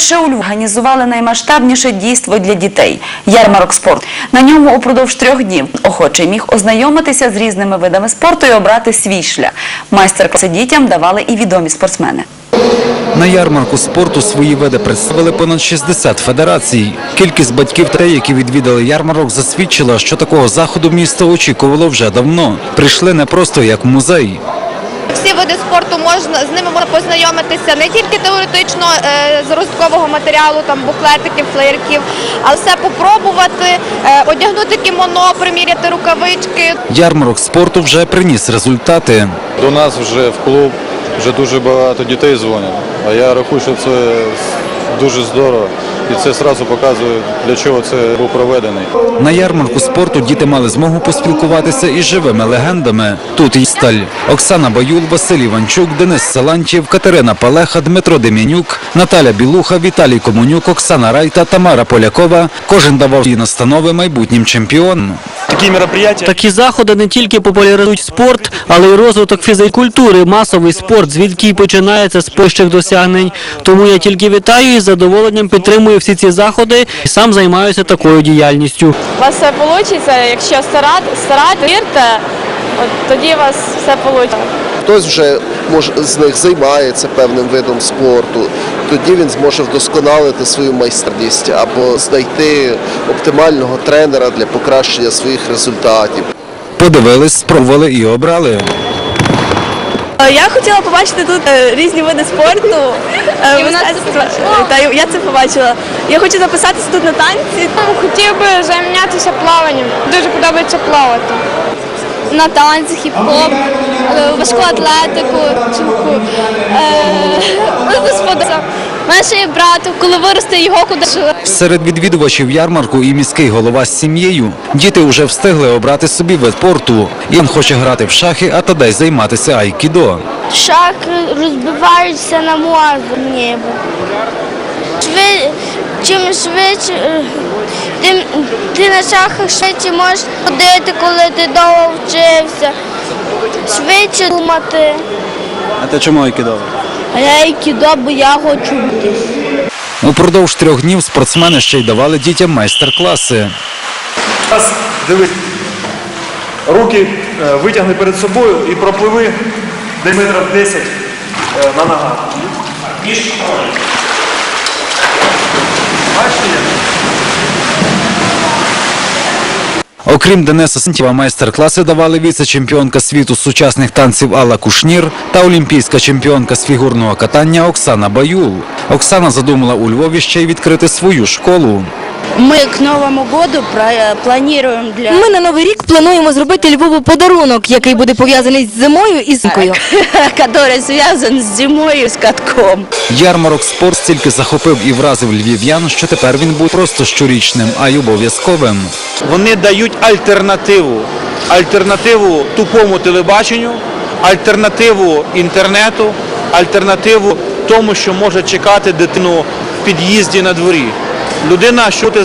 Ще у Львові організували наймасштабніше дійство для дітей – ярмарок спорту. На ньому упродовж трьох днів охочий міг ознайомитися з різними видами спорту і обрати свій шлях. Майстер-класи дітям давали і відомі спортсмени. На ярмарку спорту свої види представили понад 60 федерацій. Кількість батьків та які відвідали ярмарок, засвідчила, що такого заходу місто очікувало вже давно. Прийшли не просто як музей. Всі види спорту можна з ними можна познайомитися не тільки теоретично е, з розкового матеріалу, там буклетиків, флеєрків, але все попробувати, е, одягнути кімоно, приміряти рукавички. Ярмарок спорту вже приніс результати. До нас вже в клуб вже дуже багато дітей дзвонять. А я рахую, що це дуже здорово. І це одразу показує, для чого це був проведений. На ярмарку спорту діти мали змогу поспілкуватися із живими легендами. Тут і сталь Оксана Баюл, Василь Іванчук, Денис Салантів, Катерина Палеха, Дмитро Дем'янюк, Наталя Білуха, Віталій Комунюк, Оксана Райта, Тамара Полякова. Кожен давав їй настанови майбутнім чемпіонам. Такі мероприятия Такі заходи не тільки популяризують спорт, але й розвиток фізикультури, масовий спорт, звідки й починається з пищих досягнень. Тому я тільки вітаю і з задоволенням підтримую всі ці заходи і сам займаюся такою діяльністю. У вас все вийде, якщо старати, старати, вірте, от тоді у вас все вийде. Хтось вже може з них займається певним видом спорту, тоді він зможе вдосконалити свою майстерність або знайти оптимального тренера для покращення своїх результатів. Подивились, спробували і обрали. Я хотіла побачити тут е, різні види спорту, е, мистецтва. Та я це побачила. Я хочу записатися тут на танці. Хотів би зайнятися плаванням. Дуже подобається плавати. На танці, хіп-хоп, е, важку атлетику. У мене ще є брат, коли виросте його куди Серед відвідувачів ярмарку і міський голова з сім'єю. Діти вже встигли обрати собі вид спорту. Він хоче грати в шахи, а Тадей займатися айкідо. Шах розбиваються на мозок ніби. Шви... Чим швидше, е, тим ти на шахах швидше можеш ходити, коли ти довго вчився. Швидше думати. А ти чому айкідо? А я і кідо, бо я хочу бути. Упродовж трьох днів спортсмени ще й давали дітям майстер-класи. Зараз дивись. Руки е, витягни перед собою і пропливи десь метрів 10 е, на ногах. Бачите? як? Окрім Дениса Сентіва майстер-класи давали віце-чемпіонка світу з сучасних танців Алла Кушнір та олімпійська чемпіонка з фігурного катання Оксана Баюл. Оксана задумала у Львові ще й відкрити свою школу. Мы к Новому году планируем для... Ми на новий рік плануємо зробити Львову подарунок, який буде пов'язаний з зимою і зимкою. который связан с зимой и с катком. Ярмарок спорт стільки захопив і вразив львів'ян, що тепер він був просто щорічним, а й обов'язковим. Вони дають альтернативу. Альтернативу тупому телебаченню, альтернативу інтернету, альтернативу тому, що може чекати дитину в під'їзді на дворі. Людина, що ти